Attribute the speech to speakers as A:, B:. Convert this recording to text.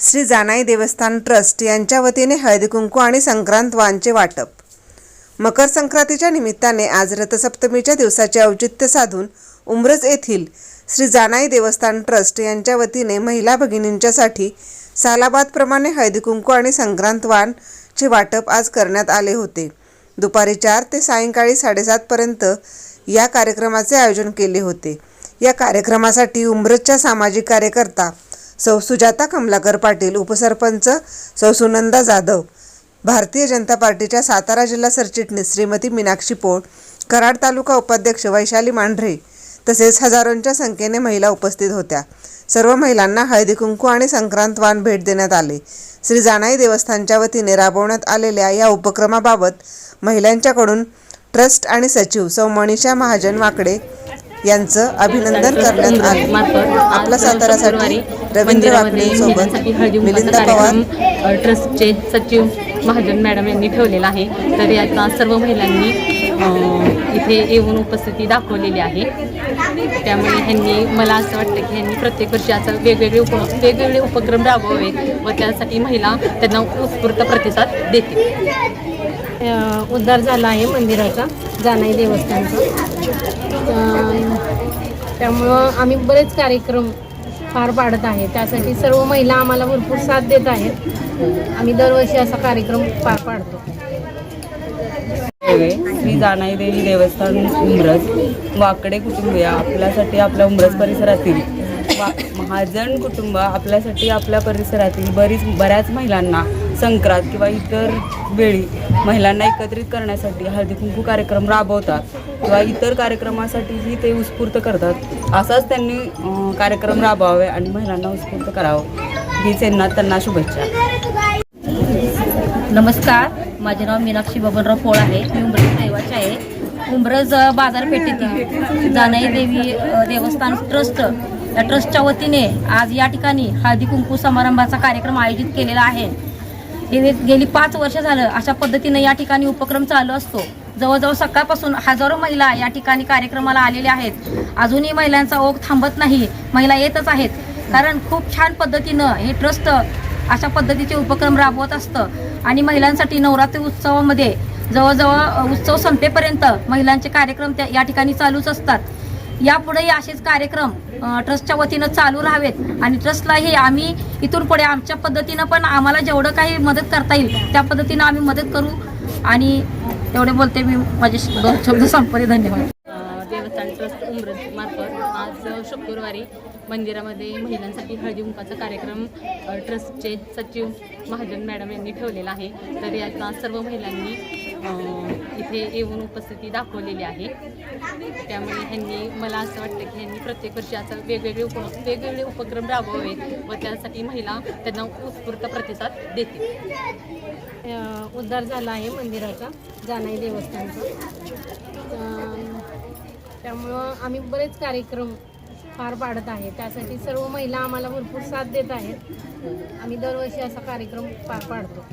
A: श्री जानाई देवस्थान ट्रस्ट यांच्या वतीने हळदीकुंकू आणि संक्रांतवांचे वाटप. मकर संक्रांतीच्या निमित्ताने आज रथसप्तमीच्या दिवसाचे औचित्य साधून उमरज येथील श्री जानाई देवस्थान ट्रस्ट यांच्या वतीने महिला भगिनींच्यासाठी सालाबादप्रमाणे हळदीकुंकू आणि संक्रांतवानचे वाटप आज करण्यात आले होते. दुपारी चार ते सायंकाळी साडेसातपर्यंत या कार्यक्रमाचे आयोजन केले होते. या कार्यक्रमासाठी उमरजच्या सामाजिक कार्यकर्ता सौ सुजाता कमलाकर पाटील उपसरपंच सौ सुनंदा जाधव भारतीय जनता पार्टीच्या सातारा जिल्हा सरचिटणीस श्रीमती मीनाक्षी पोळ कराड तालुका उपाध्यक्ष वैशाली मांढरे तसेच हजारोंच्या संख्येने महिला उपस्थित होत्या. सर्व महिलांना हळदी कुंकू आणि संक्रांतवान भेट देण्यात आले. श्री जानाई देवस्थानच्या वतीने राबवण्यात आलेल्या या उपक्रमाबाबत महिलांच्याकडून ट्रस्ट आणि सचिव सौ मनीषा महाजन वाकडे यांचं अभिनंदन करण्यात आले. आपला सातारासाठी रवींद्र वाकडेंसोबत मिलिंद पवार
B: ट्रस्टचे सचिव महाजन मॅडम यांनी ठेवलेला आहे. तर याचा सर्व महिलांनी इथे येऊन उपस्थिती दाखवलेली आहे. त्यामुळे ह्यांनी मला असं वाटतं की ह्यांनी प्रत्येक वर्षी असं वेगवेगळे उप वेगवेगळे उपक्रम राबवावे व त्यासाठी महिला त्यांना उत्स्फूर्त प्रतिसाद देतील.
C: उद्धार झाला आहे मंदिराचा जानाई देवस्थानचा. त्यामुळं आम्ही बरेच कार्यक्रम पार पाडत आहे. त्यासाठी सर्व महिला आम्हाला भरपूर साथ देत आहेत. आम्ही दरवर्षी असा कार्यक्रम पार पाडतो.
D: देवे श्री जानाई देवी देवस्थान उमरस वाकडे कुटुंबीय आपल्यासाठी आपल्या उमरस परिसरातील वा महाजन कुटुंब आपल्यासाठी आपल्या परिसरातील बरीच बऱ्याच महिलांना संक्रांत किंवा इतर वेळी महिलांना एकत्रित करण्यासाठी हळदी कुंकू कार्यक्रम राबवतात किंवा इतर कार्यक्रमासाठीही ते उत्स्फूर्त करतात. असाच त्यांनी कार्यक्रम राबवावे आणि महिलांना उत्स्फूर्त करावं. हीच त्यांना त्यांना शुभेच्छा.
E: नमस्कार. माझे नाव मीनाक्षी बबनराव पोळ आहे. मी उमरज देवाचे आहे. उमरज बाजारपेठेतील जानाई देवी देवस्थान ट्रस्ट या ट्रस्टच्या वतीने आज या ठिकाणी हळदी कुंकू समारंभाचा कार्यक्रम आयोजित केलेला आहे. गेली पाच वर्ष झालं अशा पद्धतीने या ठिकाणी उपक्रम चालू असतो. जवळजवळ सकाळपासून हजारो महिला या ठिकाणी कार्यक्रमाला आलेल्या आहेत. अजूनही महिलांचा ओघ थांबत नाही. महिला येतच आहेत. कारण खूप छान पद्धतीनं हे ट्रस्ट अशा पद्धतीचे उपक्रम राबवत असतं. आणि महिलांसाठी नवरात्री उत्सवामध्ये जवळजवळ उत्सव संपेपर्यंत महिलांचे कार्यक्रम त्या या ठिकाणी चालूच असतात. यापुढेही असेच कार्यक्रम ट्रस्टच्या वतीनं चालू राहावेत. आणि ट्रस्टलाही आम्ही इथून पुढे आमच्या पद्धतीनं पण आम्हाला जेवढं काही मदत करता येईल त्या पद्धतीनं आम्ही मदत करू. आणि एवढे बोलते मी माझे शब्द संपले धन्यवाद.
B: देवस्थान ट्रस्ट उमरज मार्फत आज शुक्रवारी मंदिरामध्ये महिलांसाठी हळदी कुंकाचा कार्यक्रम ट्रस्टचे सचिव महाजन मॅडम यांनी ठेवलेला आहे. तर याचा सर्व महिलांनी इथे येऊन उपस्थिती दाखवलेली आहे. त्यामुळे ह्यांनी मला असं वाटतं की ह्यांनी प्रत्येक वर्षी असं वेगवेगळे उप वेगवेगळे उपक्रम राबवावे व त्यासाठी महिला त्यांना उत्स्फूर्त प्रतिसाद देतील.
C: उद्धार झाला आहे मंदिराचा जानाई देवस्थानचा. त्यामुळं आम्ही बरेच कार्यक्रम पार पाडत आहे त्यासाठी सर्व महिला आम्हाला भरपूर साथ देत आहेत. आम्ही दरवर्षी असा कार्यक्रम पार पाडतो.